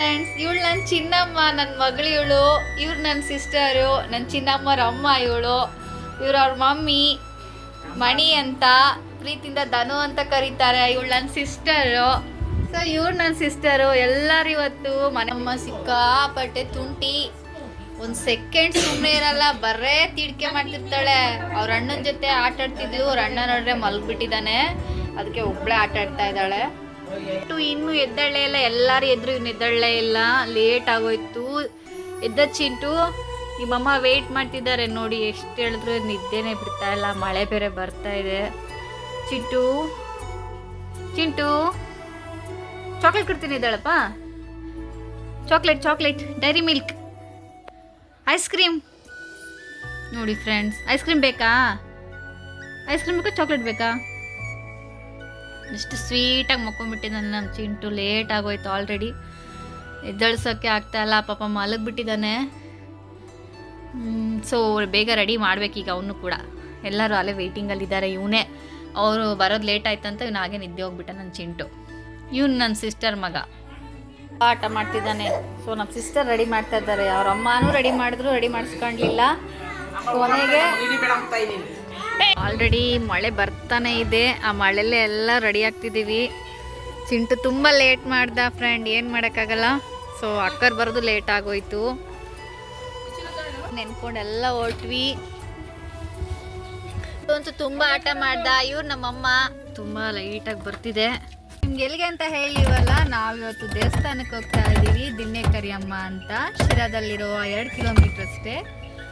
Friends ಇವಳು ನನ್ನ ಚಿನ್ನಮ್ಮ ನನ್ನ ಮಗಳು ಇವಳು, ಇವ್ರು ನನ್ನ ಸಿಸ್ಟರು ನನ್ನ ಚಿನ್ನಮ್ಮರ ಅಮ್ಮ ಇವಳು, ಇವ್ರು ಅವ್ರ ಮಮ್ಮಿ, ಮಣಿ ಅಂತ, ಪ್ರೀತಿಯಿಂದ ಧನು ಅಂತ ಕರೀತಾರೆ ಇವಳು ನನ್ನ ಸಿಸ್ಟರು ಸೊ ಇವ್ರು ನನ್ನ ಸಿಸ್ಟರು ಎಲ್ಲರೂ ಇವತ್ತು ಮನೆಯಮ್ಮ ಸಿಕ್ಕಾಪಟ್ಟೆ ತುಂಟಿ. ಒಂದು ಸೆಕೆಂಡ್ ಸುಮ್ಮನೆ ಇರಲ್ಲ ಬರ್ರೇ ತಿಡಿಕೆ ಮಾಡ್ತಿರ್ತಾಳೆ. ಅವ್ರ ಅಣ್ಣನ ಜೊತೆ ಆಟ ಆಡ್ತಿದ್ಲು ಅವ್ರ ಅಣ್ಣ ನೋಡ್ರೆ ಮಲ್ಗ್ಬಿಟ್ಟಿದ್ದಾನೆ. ಅದಕ್ಕೆ ಒಬ್ಳೆ ಆಟ ಆಡ್ತಾ ಇದ್ದಾಳೆ. ಇಟ್ಟು ಇನ್ನು ಎದ್ದಳ್ಳೆ ಇಲ್ಲ. ಎಲ್ಲಾರು ಎದ್ರು ಇನ್ನು ಎದ್ದಳ್ಳೆ ಇಲ್ಲ. ಲೇಟ್ ಆಗೋಯ್ತು. ಎದ್ದ ಚಿಂಟು ನಿಮ್ಮಮ್ಮ ವೆಯ್ಟ್ ಮಾಡ್ತಿದ್ದಾರೆ ನೋಡಿ ಎಷ್ಟು ಹೇಳಿದ್ರು ನಿದ್ದೆನೇ ಬಿಡ್ತಾ ಇಲ್ಲ. ಮಳೆ ಬೇರೆ ಬರ್ತಾ ಇದೆ. ಚಿಂಟು. ಚಿಂಟು. ಚಾಕ್ಲೇಟ್ ಕೊಡ್ತೀನಿ ಇದ್ದಾಳಪ್ಪ. Chocolate chocolate Dairy Milk ice cream ನೋಡಿ ಫ್ರೆಂಡ್ಸ್ ಐಸ್ ಕ್ರೀಮ್ ಬೇಕಾ? ಐಸ್ ಕ್ರೀಮ್ ಬೇಕಾ? ಚಾಕ್ಲೇಟ್ ಬೇಕಾ? ಎಷ್ಟು ಸ್ವೀಟಾಗಿ ಮಕ್ಕೊಂಡ್ಬಿಟ್ಟಿದ್ದಾನೆ ನಮ್ಮ ಚಿಂಟು ಲೇಟ್ ಆಗೋಯ್ತು ಆಲ್ರೆಡಿ ಎದ್ದಳ್ಸೋಕ್ಕೆ ಆಗ್ತಾ ಇಲ್ಲ, ಪಾಪ ಮಲಗಿಬಿಟ್ಟಿದ್ದಾನೆ. ಸೊ ಬೇಗ ರೆಡಿ ಮಾಡಬೇಕೀಗ ಅವನು ಕೂಡ. ಎಲ್ಲರೂ ಅಲ್ಲೇ ವೆಯ್ಟಿಂಗಲ್ಲಿದ್ದಾರೆ ಇವನೇ. ಅವರು ಬರೋದು ಲೇಟ್ ಆಯ್ತಂತ ಇವನು ಹಾಗೆ ನಿದ್ದೆ ಹೋಗ್ಬಿಟ್ಟ ನನ್ನ ಚಿಂಟು. ಇವನು ನನ್ನ ಸಿಸ್ಟರ್ ಮಗ. ಆಟ ಮಾಡ್ತಿದ್ದಾನೆ. ಸೊ ನಮ್ಮ ಸಿಸ್ಟರ್ ರೆಡಿ ಮಾಡ್ತಾ ಇದ್ದಾರೆ. ಅವ್ರ ಅಮ್ಮನೂ ರೆಡಿ ಮಾಡಿದ್ರು ರೆಡಿ ಮಾಡಿಸ್ಕೊಂಡ್ಲಿಲ್ಲ ಕೊನೆಗೆ ಆಲ್ರೆಡಿ ಮಳೆ ಬರ್ತಾನೆ ಇದೆ. ಆ ಮಳೆಲ್ಲೇ ಎಲ್ಲ ರೆಡಿ ಆಗ್ತಿದ್ದೀವಿ. ಚಿಂಟು ತುಂಬ ಲೇಟ್ ಮಾಡ್ದ ಫ್ರೆಂಡ್ ಏನು ಮಾಡೋಕ್ಕಾಗಲ್ಲ. ಸೊ ಅಕ್ಕರ್ ಬರೋದು ಲೇಟ್ ಆಗೋಯ್ತು. ನೆನ್ಕೊಂಡೆಲ್ಲ ಹೊರಟ್ವಿ. ಅಂತೂ ತುಂಬ ಆಟ ಮಾಡ್ದ. ಇವ್ರು ನಮ್ಮಮ್ಮ ತುಂಬ ಲೈಟಾಗಿ ಬರ್ತಿದೆ. ನಿಮ್ಗೆ ಎಲ್ಲಿಗೆ ಅಂತ ಹೇಳಿವಲ್ಲ ನಾವು ಇವತ್ತು ದೇವಸ್ಥಾನಕ್ಕೆ ಹೋಗ್ತಾ ಇದ್ದೀವಿ. ದಿನ್ನೆ ಕರಿಯಮ್ಮ ಅಂತ. ಶಿರಾದಲ್ಲಿರೋ ಎರಡು ಕಿಲೋಮೀಟರ್ ಅಷ್ಟೇ.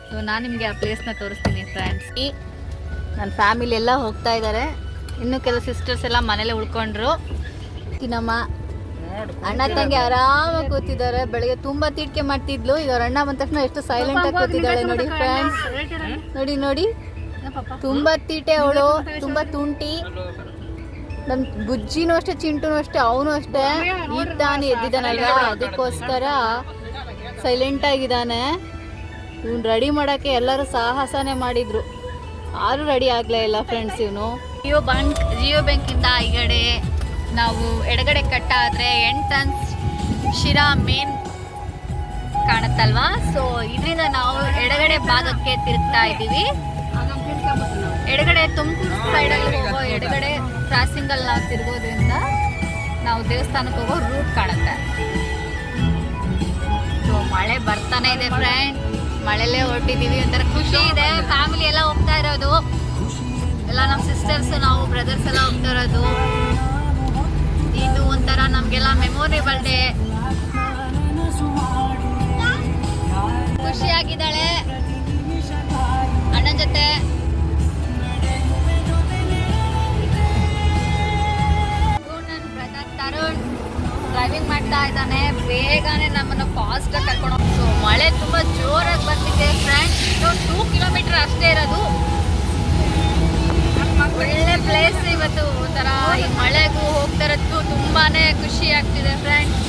ಸೊ ನಾನು ನಿಮಗೆ ಆ ಪ್ಲೇಸ್ನ ತೋರಿಸ್ತೀನಿ ಫ್ರೆಂಡ್ಸ್ ಈ ನನ್ನ ಫ್ಯಾಮಿಲಿ ಎಲ್ಲ ಹೋಗ್ತಾ ಇದ್ದಾರೆ ಇನ್ನು ಕೆಲವು ಸಿಸ್ಟರ್ಸ್ ಎಲ್ಲ ಮನೇಲೆ ಉಳ್ಕೊಂಡ್ರು. ತಿನ್ನಮ್ಮ ಅಣ್ಣ ತಂಗಿ ಆರಾಮಾಗಿ ಕೂತಿದ್ದಾರೆ. ಬೆಳಗ್ಗೆ ತುಂಬಾ ತೀಟಿಕೆ ಮಾಡ್ತಿದ್ಲು. ಈಗ ಅವ್ರ ಅಣ್ಣ ಬಂದ ತಕ್ಷಣ ಎಷ್ಟು ಸೈಲೆಂಟ್ ಆಗಿ ಕೂತಿದ್ದಾಳೆ ನೋಡಿ ಫ್ರೆಂಡ್ಸ್ ನೋಡಿ ನೋಡಿ. ತುಂಬಾ ತೀಟೆ ಅವಳು, ತುಂಬಾ ತುಂಟಿ. ನಮ್ ಬುಜ್ಜಿನೂ ಅಷ್ಟೇ, ಚಿಂಟುನು ಅಷ್ಟೇ, ಅವನು ಅಷ್ಟೇ. ಈಗ ತಾನು ಅದಕ್ಕೋಸ್ಕರ ಸೈಲೆಂಟ್ ಆಗಿದ್ದಾನೆ. ಇವ್ನು ರೆಡಿ ಮಾಡೋಕ್ಕೆ ಎಲ್ಲರೂ ಸಾಹಸನೇ ಮಾಡಿದ್ರು. ಯಾರು ರೆಡಿ ಆಗಲೇ ಇಲ್ಲ ಫ್ರೆಂಡ್ಸ್ ಇವನು. ಜಿಯೋ ಬ್ಯಾಂಕ್ ಜಿಯೋ ಬ್ಯಾಂಕಿಂದ ಇಂದ ಈಗಡೆ ನಾವು ಎಡಗಡೆ ಕಟ್ಟ ಆದ್ರೆ ಎಂಟ್ರನ್ಸ್ ಶಿರಾ ಮೇನ್ ಕಾಣುತ್ತಲ್ವಾ? ಸೊ ಇದರಿಂದ ನಾವು ಎಡಗಡೆ ಭಾಗಕ್ಕೆ ತಿರುಗ್ತಾ ಇದ್ದೀವಿ. ಎಡಗಡೆ ತುಮಕೂರು ಅಲ್ಲಿ ಹೋಗೋ ಎಡಗಡೆ ಕ್ರಾಸಿಂಗಲ್ಲಿ ನಾವು ತಿರುಗೋದ್ರಿಂದ ನಾವು ದೇವಸ್ಥಾನಕ್ಕೆ ಹೋಗೋ ರೂಟ್ ಕಾಣುತ್ತೆ. ಸೊ ಮಳೆ ಬರ್ತಾನೆ ಇದೆ ಫ್ರೆಂಡ್ ಮಳೆಲ್ಲೇ ಹೊರಟಿದ್ದೀವಿ ಒಂಥರ ಖುಷಿ ಇದೆ. ಫ್ಯಾಮಿಲಿ ಎಲ್ಲ ಹೋಗ್ತಾ ಇರೋದು. ಎಲ್ಲ ನಮ್ಮ ಸಿಸ್ಟರ್ಸ್ ನಾವು ಬ್ರದರ್ಸ್ ಎಲ್ಲ ಹೋಗ್ತಾ ಇರೋದು. ಇದು ಒಂಥರ ನಮಗೆಲ್ಲ ಮೆಮೊರೇಬಲ್ ಡೇ ಖುಷಿಯಾಗಿದ್ದಾಳೆ. ಅಣ್ಣನ ಜೊತೆ. ನನ್ನ ಬ್ರದರ್ ತರುಣ್. ಡ್ರೈವಿಂಗ್ ಮಾಡ್ತಾ ಇದ್ದಾನೆ. ಬೇಗನೆ ನಮ್ಮನ್ನು ಫಾಸ್ಟ್ ಕರ್ಕೊಂಡು ಹೋಗ್ತು ಸೊ ಮಳೆ ತುಂಬಾ ಜೋರಾಗಿ ಬರ್ತಿದೆ ಫ್ರೆಂಡ್ಸ್ ಇನ್ನೊಂದು ಟೂ ಕಿಲೋಮೀಟರ್ ಅಷ್ಟೇ ಇರೋದು. ಒಳ್ಳೆ ಪ್ಲೇಸ್ ಇವತ್ತು. ಒಂಥರ ಈ ಮಳೆಗೂ ಹೋಗ್ತಾ ಇರೋದು ತುಂಬಾನೇ ಖುಷಿ ಆಗ್ತಿದೆ ಫ್ರೆಂಡ್ಸ್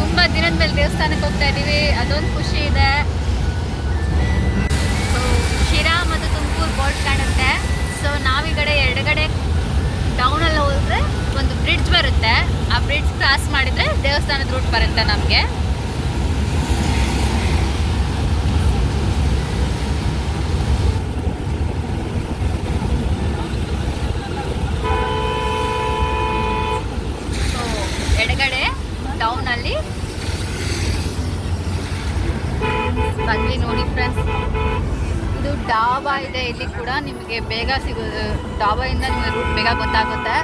ತುಂಬಾ ದಿನದ ಮೇಲೆ ದೇವಸ್ಥಾನಕ್ಕೆ ಹೋಗ್ತಾ ಇದ್ದೀವಿ. ಅದೊಂದು ಖುಷಿ ಇದೆ. ಸೊ ಶಿರಾ ಮತ್ತು ತುಮಕೂರು ಬೋರ್ಡ್ ಕಾಣುತ್ತೆ. ಸೊ ನಾವೀ ಕಡೆ ಎಡಗಡೆ ಡೌನಲ್ಲಿ ಹೋದ್ರೆ ಒಂದು ಬ್ರಿಡ್ಜ್ ಬರುತ್ತೆ. ಆ ಬ್ರಿಡ್ಜ್ ಕ್ರಾಸ್ ಮಾಡಿದ್ರೆ ದೇವಸ್ಥಾನದ ರೂಟ್ ಬರುತ್ತೆ ನಮಗೆ. ಎಡಗಡೆ ಟೌನಲ್ಲಿ ಬಂದ್ವಿ ನೋಡಿ ಫ್ರೆಂಡ್ಸ್ ಇದು ಡಾಬಾ ಇದೆ. ಇಲ್ಲಿ ಕೂಡ ನಿಮಗೆ ಬೇಗ ಸಿಗೋದು ಡಾಬಾಯಿಂದ ನಿಮಗೆ ರೂಟ್ ಬೇಗ ಗೊತ್ತಾಗುತ್ತೆ.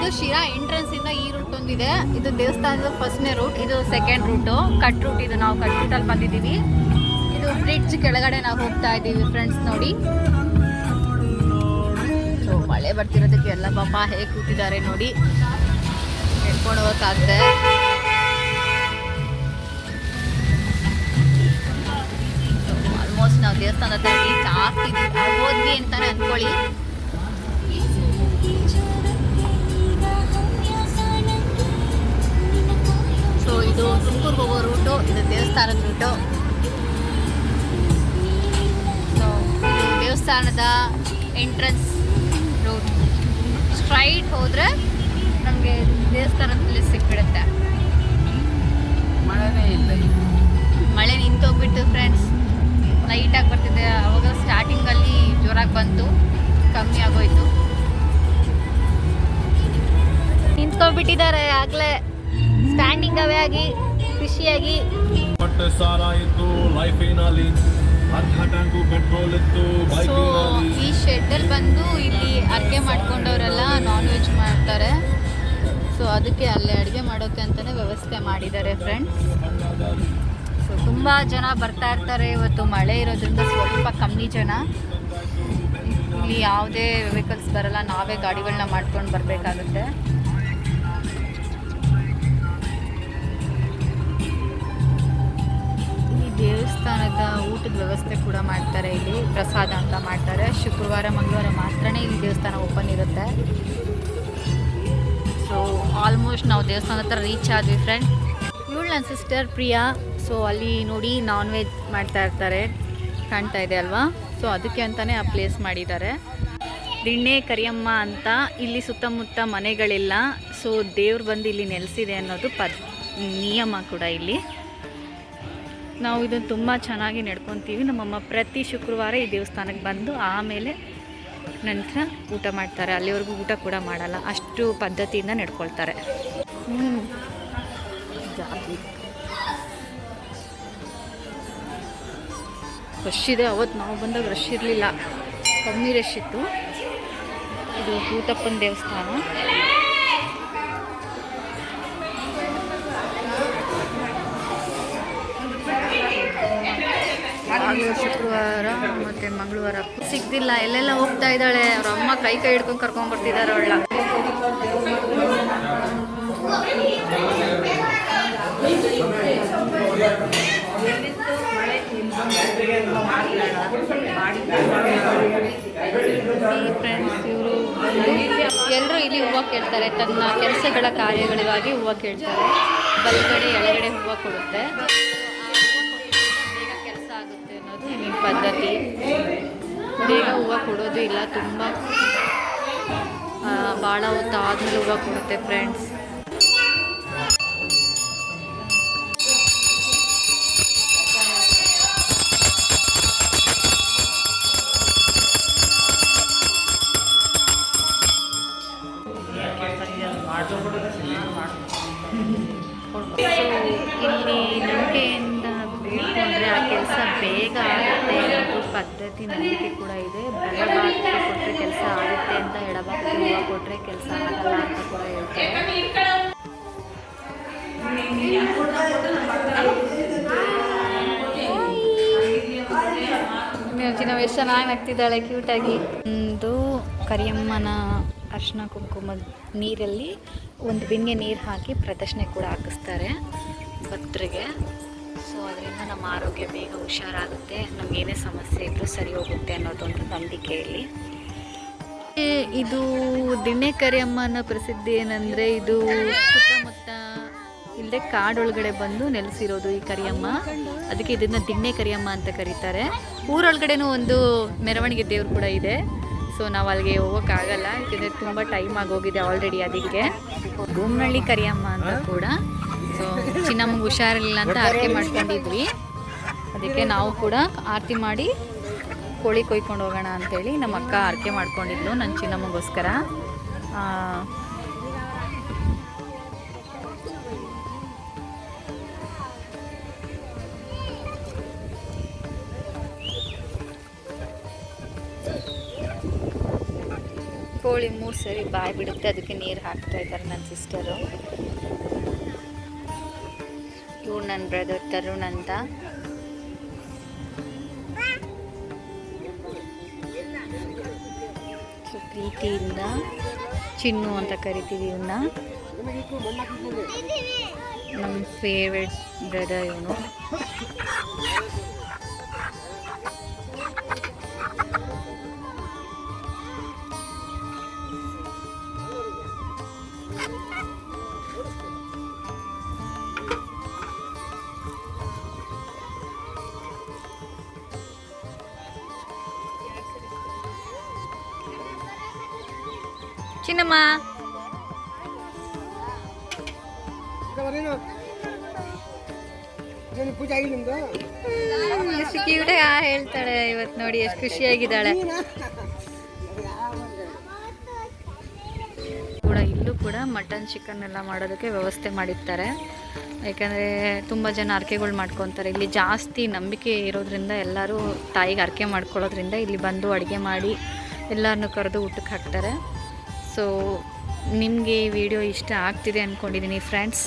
ಇದು ಶಿರಾ ಎಂಟ್ರೆನ್ಸ್ ಇಂದ ಈ ರೂಟ್ ಒಂದಿದೆ. ಇದು ದೇವಸ್ಥಾನದ ಫಸ್ಟ್ನೇ ರೂಟ್ ಇದು ಸೆಕೆಂಡ್ ರೂಟು ಕಟ್ ರೂಟ್ ಇದು ನಾವು ಕಟ್ ರೂಟಲ್ಲಿ ಬಂದಿದ್ದೀವಿ. ಇದು ಬ್ರಿಡ್ಜ್ ಕೆಳಗಡೆ ನಾವು ಹೋಗ್ತಾ ಇದ್ದೀವಿ ಫ್ರೆಂಡ್ಸ್ ನೋಡಿ. ಮಳೆ ಬರ್ತಿರೋದಕ್ಕೆ ಎಲ್ಲ ಪಾಪ ಹೇಗೆ ಕೂತಿದ್ದಾರೆ ನೋಡಿ. ನಡ್ಕೊಂಡು ಹೋಗೋಕ್ಕಾಗ್ತದೆ ಆಲ್ಮೋಸ್ಟ್ ನಾವು ದೇವಸ್ಥಾನದಲ್ಲಿ ಜಾಸ್ತಿ ಹೋದ್ವಿ ಅಂತಾನೆ ಅನ್ಕೊಳ್ಳಿ. ಇದು ತುಮಕೂರು ಹೋಗೋ ರೂಟು ಇದು ದೇವಸ್ಥಾನದ ರೂಟು. ಸೊ ದೇವಸ್ಥಾನದ ಎಂಟ್ರೆನ್ಸ್ ರೂಟ್ ಸ್ಟ್ರೈಟ್ ಹೋದರೆ ನಮಗೆ ದೇವಸ್ಥಾನದಲ್ಲಿ ಸಿಕ್ಬಿಡುತ್ತೆ. ಮಳೆನೇ ಇಲ್ಲ. ಮಳೆ ನಿಂತೋಗ್ಬಿಟ್ಟು ಫ್ರೆಂಡ್ಸ್ ಲೈಟಾಗಿ ಬರ್ತಿದೆ. ಅವಾಗ ಸ್ಟಾರ್ಟಿಂಗಲ್ಲಿ ಜೋರಾಗಿ ಬಂತು. ಕಮ್ಮಿ ಆಗೋಯ್ತು. ನಿಂತ್ಕೊಂಡ್ಬಿಟ್ಟಿದ್ದಾರೆ ಆಗಲೇ. ಸ್ಟ್ಯಾಂಡಿಂಗ್ ಅವೇ ಆಗಿ ಖುಷಿಯಾಗಿ ಹೊಟ್ಟೆ ಸಾರ ಇತ್ತು ಲೈಫಿನಲ್ಲಿ ಪೆಟ್ರೋಲ್ ಇತ್ತು ಸೊ ಈ ಶೆಡ್ಡಲ್ಲಿ ಬಂದು ಇಲ್ಲಿ ಅಡುಗೆ ಮಾಡ್ಕೊಂಡವರೆಲ್ಲ ನಾನ್ ವೆಜ್ ಮಾಡ್ತಾರೆ. ಸೊ ಅದಕ್ಕೆ ಅಲ್ಲೇ ಅಡುಗೆ ಮಾಡೋಕ್ಕೆ ಅಂತಲೇ ವ್ಯವಸ್ಥೆ ಮಾಡಿದ್ದಾರೆ ಫ್ರೆಂಡ್ಸ್ ಸೊ ತುಂಬ ಜನ ಬರ್ತಾ ಇರ್ತಾರೆ. ಇವತ್ತು ಮಳೆ ಇರೋದ್ರಿಂದ ಸ್ವಲ್ಪ ಕಮ್ಮಿ ಜನ. ಇಲ್ಲಿ ಯಾವುದೇ ವೆಹಿಕಲ್ಸ್ ಬರಲ್ಲ ನಾವೇ ಗಾಡಿಗಳನ್ನ ಮಾಡ್ಕೊಂಡು ಬರಬೇಕಾಗುತ್ತೆ. ದೇವಸ್ಥಾನದ ಊಟದ ವ್ಯವಸ್ಥೆ ಕೂಡ ಮಾಡ್ತಾರೆ ಇಲ್ಲಿ, ಪ್ರಸಾದ ಅಂತ ಮಾಡ್ತಾರೆ. ಶುಕ್ರವಾರ, ಮಂಗಳವಾರ ಮಾತ್ರನೇ ಇಲ್ಲಿ ದೇವಸ್ಥಾನ ಓಪನ್ ಇರುತ್ತೆ. ಸೊ ಆಲ್ಮೋಸ್ಟ್ ನಾವು ದೇವಸ್ಥಾನ ಹತ್ರ ರೀಚ್ ಆದ್ವಿ ಫ್ರೆಂಡ್ ಇವಳು ನನ್ನ ಸಿಸ್ಟರ್ ಪ್ರಿಯಾ. ಸೊ ಅಲ್ಲಿ ನೋಡಿ ನಾನ್ ವೆಜ್ ಮಾಡ್ತಾ ಇರ್ತಾರೆ. ಕಾಣ್ತಾ ಇದೆ ಅಲ್ವಾ? ಸೊ ಅದಕ್ಕೆ ಅಂತಲೇ ಆ ಪ್ಲೇಸ್ ಮಾಡಿದ್ದಾರೆ. ದಿಣ್ಣೆ ಕರಿಯಮ್ಮ ಅಂತ ಇಲ್ಲಿ ಸುತ್ತಮುತ್ತ ಮನೆಗಳಿಲ್ಲ. ಸೊ ದೇವ್ರು ಬಂದು ಇಲ್ಲಿ ನೆಲೆಸಿದೆ ಅನ್ನೋದು ಪದ್, ನಿಯಮ ಕೂಡ ಇಲ್ಲಿ. ನಾವು ಇದನ್ನು ತುಂಬ ಚೆನ್ನಾಗಿ ನಡ್ಕೊತೀವಿ. ನಮ್ಮಮ್ಮ ಪ್ರತಿ ಶುಕ್ರವಾರ ಈ ದೇವಸ್ಥಾನಕ್ಕೆ ಬಂದು ಆಮೇಲೆ ನಂತರ ಊಟ ಮಾಡ್ತಾರೆ. ಅಲ್ಲಿವರೆಗೂ ಊಟ ಕೂಡ ಮಾಡಲ್ಲ. ಅಷ್ಟು ಪದ್ಧತಿಯಿಂದ ನಡ್ಕೊಳ್ತಾರೆ. ರಶ್ ಇದೆ. ಅವತ್ತು ನಾವು ಬಂದಾಗ ರಶ್ ಇರಲಿಲ್ಲ. ಕಮ್ಮಿ ರಶ್ ಇತ್ತು. ಇದು ಭೂತಪ್ಪನ ದೇವಸ್ಥಾನ. ಶುಕ್ರವಾರ ಮತ್ತೆ ಮಂಗಳವಾರ ಸಿಗ್ತಿಲ್ಲ ಎಲ್ಲೆಲ್ಲ ಹೋಗ್ತಾ ಇದ್ದಾಳೆ. ಅವ್ರ ಅಮ್ಮ ಕೈ ಕೈ ಹಿಡ್ಕೊಂಡು ಕರ್ಕೊಂಡ್ ಬರ್ತಿದ್ದಾರೆ ಅವಳ ಫ್ರೆಂಡ್ಸ್ ಎಲ್ಲರೂ ಇಲ್ಲಿ ಹೂವು ಕೇಳ್ತಾರೆ. ತನ್ನ ಕೆಲಸಗಳ ಕಾರ್ಯಗಳಿಗಾಗಿ ಹೂವು ಕೇಳ್ತಾರೆ. ಬಲ್ಗಡೆ ಎಳಗಡೆ ಹೂವು ಕೊಡುತ್ತೆ. ಈ ಪದ್ಧತಿ? ಬೇಗ ಹೂವು ಕೊಡೋದು ಇಲ್ಲ ತುಂಬ ಭಾಳ ಹೊತ್ತು ಆದಮೇಲೆ ಹೂವು ಕೊಡುತ್ತೆ ಫ್ರೆಂಡ್ಸ್ ಕೂಡ ಇದೆ. ಕೊಟ್ಟರೆ ಕೆಲಸ ಆಗುತ್ತೆ ಅಂತ ಎಡಭಾಗಕ್ಕೆ ಹೂವು ಕೊಟ್ಟರೆ ಕೆಲಸ ಆಗಲ್ಲ ಅಂತ ಕೂಡ ಹೇಳ್ತಾರೆ. ನಾವು ಎಷ್ಟು ಚೆನ್ನಾಗಿ ನಗ್ತಿದ್ದಾಳೆ ಕ್ಯೂಟಾಗಿ. ಒಂದು ಕರಿಯಮ್ಮನ ಅರ್ಶಿನ ಕುಂಕುಮದ ನೀರಲ್ಲಿ ಒಂದು ಬಿಂಗೆ ನೀರು ಹಾಕಿ ಪ್ರದರ್ಶನೆ ಕೂಡ ಹಾಕಿಸ್ತಾರೆ ಭಕ್ತರಿಗೆ ಸೊ ಅದರಿಂದ ನಮ್ಮ ಆರೋಗ್ಯ ಬೇಗ ಹುಷಾರಾಗುತ್ತೆ. ನಮಗೇನೇ ಸಮಸ್ಯೆ ಇದ್ದರೂ ಸರಿ ಹೋಗುತ್ತೆ ಅನ್ನೋದೊಂದು ನಂಬಿಕೆ ಇಲ್ಲಿ ಇದು ಇದು ಕರಿಯಮ್ಮ ಕರಿಯಮ್ಮನ ಪ್ರಸಿದ್ಧಿ ಏನಂದರೆ ಇದು ಸುತ್ತಮುತ್ತ ಇಲ್ಲದೆ ಕಾಡೊಳಗಡೆ ಬಂದು ನೆಲೆಸಿರೋದು ಈ ಕರಿಯಮ್ಮ. ಅದಕ್ಕೆ ಇದನ್ನ ದಿಣ್ಣೆ ಕರಿಯಮ್ಮ ಅಂತ ಕರೀತಾರೆ. ಊರೊಳಗಡೆನೂ ಒಂದು ಮೆರವಣಿಗೆ ದೇವ್ರು ಕೂಡ ಇದೆ. ಸೊ ನಾವು ಅಲ್ಲಿಗೆ ಹೋಗೋಕ್ಕಾಗಲ್ಲ, ಯಾಕೆಂದರೆ ತುಂಬ ಟೈಮ್ ಆಗೋಗಿದೆ ಆಲ್ರೆಡಿ ಅದಕ್ಕೆ. ಬೂಮ್ನಳ್ಳಿ ಕರಿಯಮ್ಮ ಅಂತ ಕೂಡ. ಸೊ ಚಿನ್ನಮ್ಮಗೆ ಹುಷಾರಿಲ್ಲ ಅಂತ ಆರತಿ ಮಾಡ್ಕೊಂಡಿದ್ವಿ. ಅದಕ್ಕೆ ನಾವು ಕೂಡ ಆರತಿ ಮಾಡಿ ಕೋಳಿ ಕೊಯ್ಕೊಂಡು ಹೋಗೋಣ ಅಂತೇಳಿ ನಮ್ಮ ಅಕ್ಕ ಆರಕೆ ಮಾಡ್ಕೊಂಡಿದ್ಲು ನನ್ನ ಚಿನ್ನಮ್ಮಗೋಸ್ಕರ. ಕೋಳಿ ಮೂರು ಸರಿ ಬಾಯಿ ಬಿಡುತ್ತೆ ಅದಕ್ಕೆ ನೀರು ಹಾಕ್ತಾ ಇದ್ದಾರೆ ನನ್ನ ಸಿಸ್ಟರು ಇವ್ರು ನನ್ನ ಬ್ರದರ್ ತರುಣ್ ಅಂತ. ಪ್ರೀತಿಯಿಂದ ಚಿನ್ನು ಅಂತ ಕರಿತೀವಿ ಇವನ್ನ ನಮ್ಮ ಫೇವ್ರೆಟ್ ಬ್ರದರ್ ಇವನು. ಚಿನ್ನಮ್ಮ. ಎಷ್ಟು ಕ್ಯೂಟ್ ಹೇಳ್ತಾಳೆ ಇವತ್ತು ನೋಡಿ, ಎಷ್ಟು ಖುಷಿಯಾಗಿದ್ದಾಳೆ. ಕೂಡ ಇಲ್ಲೂ ಕೂಡ ಮಟನ್ ಚಿಕನ್ ಎಲ್ಲ ಮಾಡೋದಕ್ಕೆ ವ್ಯವಸ್ಥೆ ಮಾಡಿರ್ತಾರೆ. ಯಾಕಂದರೆ ತುಂಬ ಜನ ಅರ್ಕೆಗಳು ಮಾಡ್ಕೊತಾರೆ. ಇಲ್ಲಿ ಜಾಸ್ತಿ ನಂಬಿಕೆ ಇರೋದ್ರಿಂದ ಎಲ್ಲರೂ ತಾಯಿಗೆ ಅರ್ಕೆ ಮಾಡ್ಕೊಳ್ಳೋದ್ರಿಂದ ಇಲ್ಲಿ ಬಂದು ಅಡುಗೆ ಮಾಡಿ ಎಲ್ಲರನ್ನೂ ಕರೆದು ಊಟಕ್ಕೆ ಹಾಕ್ತಾರೆ. ಸೊ ನಿಮಗೆ ಈ ವಿಡಿಯೋ ಇಷ್ಟ ಆಗ್ತಿದೆ ಅಂದ್ಕೊಂಡಿದ್ದೀನಿ ಫ್ರೆಂಡ್ಸ್